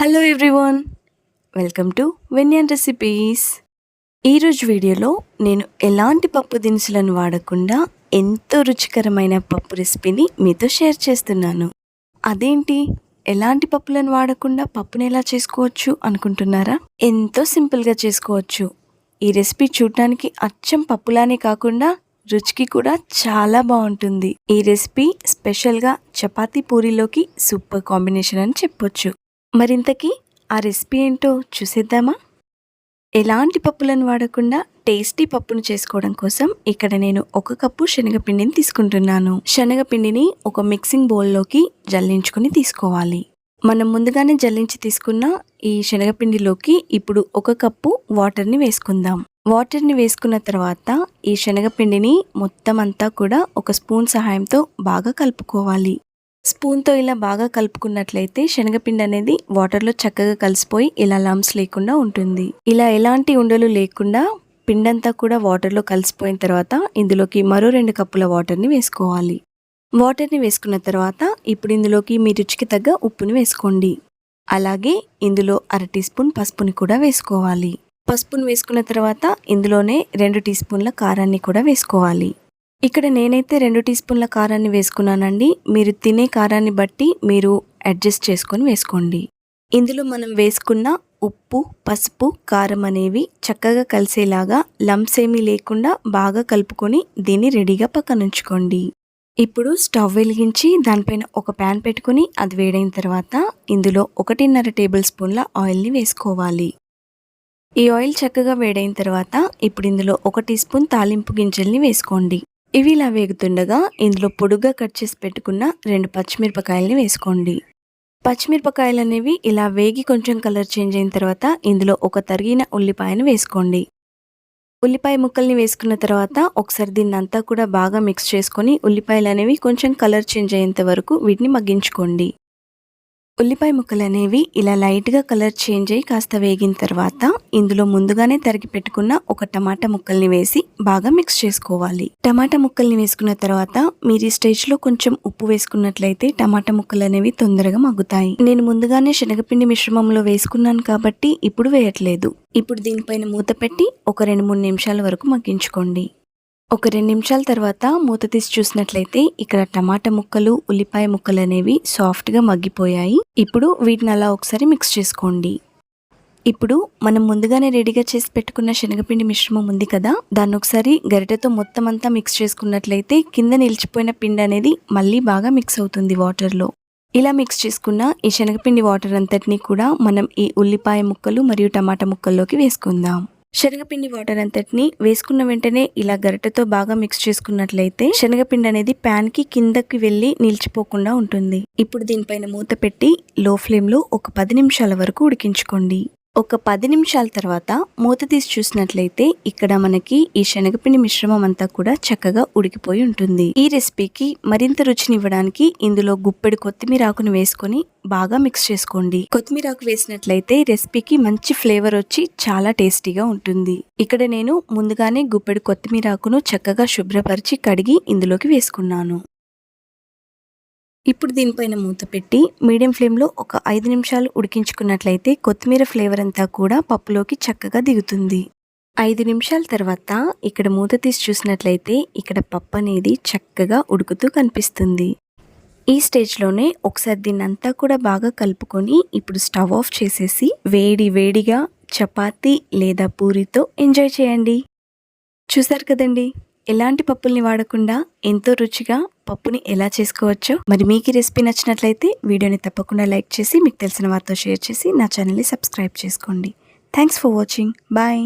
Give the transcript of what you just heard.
Hello everyone welcome to వెన్యన్ recipes ఈరోజు వీడియోలో నేను ఎలాంటి పప్పు దినుసులను వాడకుండా ఎంతో రుచికరమైన పప్పు రెసిపీని మీతో షేర్ చేస్తున్నాను. అదేంటి? ఎలాంటి పప్పులను వాడకుండా పప్పుని ఎలా చేసుకోవచ్చు అనుకుంటున్నారా? ఎంతో సింపుల్గా చేసుకోవచ్చు. ఈ రెసిపీ చూడటానికి అచ్చం పప్పులానే కాకుండా రుచికి కూడా చాలా బాగుంటుంది. ఈ రెసిపీ స్పెషల్గా చపాతీ పూరీలోకి సూపర్ కాంబినేషన్ అని చెప్పొచ్చు. మరింతకీ ఆ రెసిపీ ఏంటో చూసేద్దామా? ఎలాంటి పప్పులను వాడకుండా టేస్టీ పప్పును చేసుకోవడం కోసం ఇక్కడ నేను ఒక కప్పు శనగపిండిని తీసుకుంటున్నాను. శనగపిండిని ఒక మిక్సింగ్ బౌల్లోకి జల్లించుకొని తీసుకోవాలి. మనం ముందుగానే జల్లించి తీసుకున్న ఈ శనగపిండిలోకి ఇప్పుడు ఒక కప్పు వాటర్ని వేసుకుందాం. వాటర్ని వేసుకున్న తర్వాత ఈ శనగపిండిని మొత్తం అంతా కూడా ఒక స్పూన్ సహాయంతో బాగా కలుపుకోవాలి. స్పూన్తో ఇలా బాగా కలుపుకున్నట్లయితే శనగపిండి అనేది వాటర్లో చక్కగా కలిసిపోయి ఇలా లమ్స్ లేకుండా ఉంటుంది. ఇలా ఎలాంటి ఉండలు లేకుండా పిండంతా కూడా వాటర్లో కలిసిపోయిన తర్వాత ఇందులోకి మరో రెండు కప్పుల వాటర్ని వేసుకోవాలి. వాటర్ని వేసుకున్న తర్వాత ఇప్పుడు ఇందులోకి మీ రుచికి తగ్గ ఉప్పుని వేసుకోండి. అలాగే ఇందులో అర టీ స్పూన్ పసుపుని కూడా వేసుకోవాలి. పసుపుని వేసుకున్న తర్వాత ఇందులోనే రెండు టీ స్పూన్ల కారాన్ని కూడా వేసుకోవాలి. ఇక్కడ నేనైతే రెండు టీ స్పూన్ల కారాన్ని వేసుకున్నానండి. మీరు తినే కారాన్ని బట్టి మీరు అడ్జస్ట్ చేసుకొని వేసుకోండి. ఇందులో మనం వేసుకున్న ఉప్పు పసుపు కారం అనేవి చక్కగా కలిసేలాగా లంప్స్ ఏమీ లేకుండా బాగా కలుపుకొని దీన్ని రెడీగా పక్కనుంచుకోండి ఇప్పుడు స్టవ్ వెలిగించి దానిపైన ఒక ప్యాన్ పెట్టుకుని అది వేడైన తర్వాత ఇందులో ఒకటిన్నర టేబుల్ స్పూన్ల ఆయిల్ని వేసుకోవాలి. ఈ ఆయిల్ చక్కగా వేడైన తర్వాత ఇప్పుడు ఇందులో ఒక టీ స్పూన్ తాలింపు గింజల్ని వేసుకోండి. ఇవి ఇలా వేగుతుండగా ఇందులో పొడుగ్గా కట్ చేసి పెట్టుకున్న రెండు పచ్చిమిరపకాయలని వేసుకోండి. పచ్చిమిరపకాయలు అనేవి ఇలా వేగి కొంచెం కలర్ చేంజ్ అయిన తర్వాత ఇందులో ఒక తరిగిన ఉల్లిపాయను వేసుకోండి. ఉల్లిపాయ ముక్కల్ని వేసుకున్న తర్వాత ఒకసారి దీన్ని అంతా కూడా బాగా మిక్స్ చేసుకొని ఉల్లిపాయలు అనేవి కొంచెం కలర్ చేంజ్ అయ్యేంత వరకు వీటిని మగ్గించుకోండి. ఉల్లిపాయ ముక్కలు అనేవి ఇలా లైట్గా కలర్ చేంజ్ అయ్యి కాస్త వేగిన తర్వాత ఇందులో ముందుగానే తరిగి పెట్టుకున్న ఒక టమాటా ముక్కల్ని వేసి బాగా మిక్స్ చేసుకోవాలి. టమాటా ముక్కల్ని వేసుకున్న తర్వాత మీరు ఈ స్టేజ్లో కొంచెం ఉప్పు వేసుకున్నట్లయితే టమాటా ముక్కలు అనేవి తొందరగా మగ్గుతాయి. నేను ముందుగానే శనగపిండి మిశ్రమంలో వేసుకున్నాను కాబట్టి ఇప్పుడు వేయట్లేదు. ఇప్పుడు దీనిపైన మూత పెట్టి ఒక రెండు మూడు నిమిషాల వరకు మగ్గించుకోండి. ఒక రెండు నిమిషాల తర్వాత మూత తీసి చూసినట్లయితే ఇక్కడ టమాటా ముక్కలు ఉల్లిపాయ ముక్కలు అనేవి సాఫ్ట్గా మగ్గిపోయాయి. ఇప్పుడు వీటిని అలా ఒకసారి మిక్స్ చేసుకోండి. ఇప్పుడు మనం ముందుగానే రెడీగా చేసి పెట్టుకున్న శనగపిండి మిశ్రమం ఉంది కదా దాన్ని ఒకసారి గరిటెతో మొత్తం అంతా మిక్స్ చేసుకున్నట్లయితే కింద నిలిచిపోయిన పిండి అనేది మళ్ళీ బాగా మిక్స్ అవుతుంది వాటర్లో ఇలా మిక్స్ చేసుకున్న ఈ శనగపిండి వాటర్ అంతటినీ కూడా మనం ఈ ఉల్లిపాయ ముక్కలు మరియు టమాటా ముక్కల్లోకి వేసుకుందాం. శనగపిండి వాటర్ అంతటిని వేసుకున్న వెంటనే ఇలా గరిటెతో బాగా మిక్స్ చేసుకున్నట్లయితే శనగపిండి అనేది ప్యాన్కి కిందకి వెళ్ళి నిలిచిపోకుండా ఉంటుంది. ఇప్పుడు దీనిపైన మూత పెట్టి లో ఫ్లేమ్లో ఒక పది నిమిషాల వరకు ఉడికించుకోండి. ఒక పది నిమిషాల తర్వాత మూత తీసి చూసినట్లయితే ఇక్కడ మనకి ఈ శనగపిండి మిశ్రమం అంతా కూడా చక్కగా ఉడికిపోయి ఉంటుంది. ఈ రెసిపీకి మరింత రుచినివ్వడానికి ఇందులో గుప్పెడు కొత్తిమీర ఆకును వేసుకొని బాగా మిక్స్ చేసుకోండి. కొత్తిమీర ఆకు వేసినట్లయితే రెసిపీకి మంచి ఫ్లేవర్ వచ్చి చాలా టేస్టీగా ఉంటుంది. ఇక్కడ నేను ముందుగానే గుప్పెడు కొత్తిమీర ఆకును చక్కగా శుభ్రపరిచి కడిగి ఇందులోకి వేసుకున్నాను. ఇప్పుడు దీనిపైన మూత పెట్టి మీడియం ఫ్లేమ్లో ఒక ఐదు నిమిషాలు ఉడికించుకున్నట్లయితే కొత్తిమీర ఫ్లేవర్ అంతా కూడా పప్పులోకి చక్కగా దిగుతుంది. ఐదు నిమిషాల తర్వాత ఇక్కడ మూత తీసి చూసినట్లయితే ఇక్కడ పప్పు అనేది చక్కగా ఉడుకుతూ కనిపిస్తుంది. ఈ స్టేజ్లోనే ఒకసారి దీన్ని అంతా కూడా బాగా కలుపుకొని ఇప్పుడు స్టవ్ ఆఫ్ చేసేసి వేడి వేడిగా చపాతీ లేదా పూరితో ఎంజాయ్ చేయండి. చూసారు కదండి? ఎలాంటి పప్పుల్ని వాడకుండా ఎంతో రుచిగా పప్పుని ఎలా చేసుకోవచ్చో మరి మీకు రెసిపీ నచ్చినట్లయితే వీడియోని తప్పకుండా లైక్ చేసి మీకు తెలిసిన వారితో షేర్ చేసి నా ఛానల్ని సబ్స్క్రైబ్ చేసుకోండి. Thanks for watching bye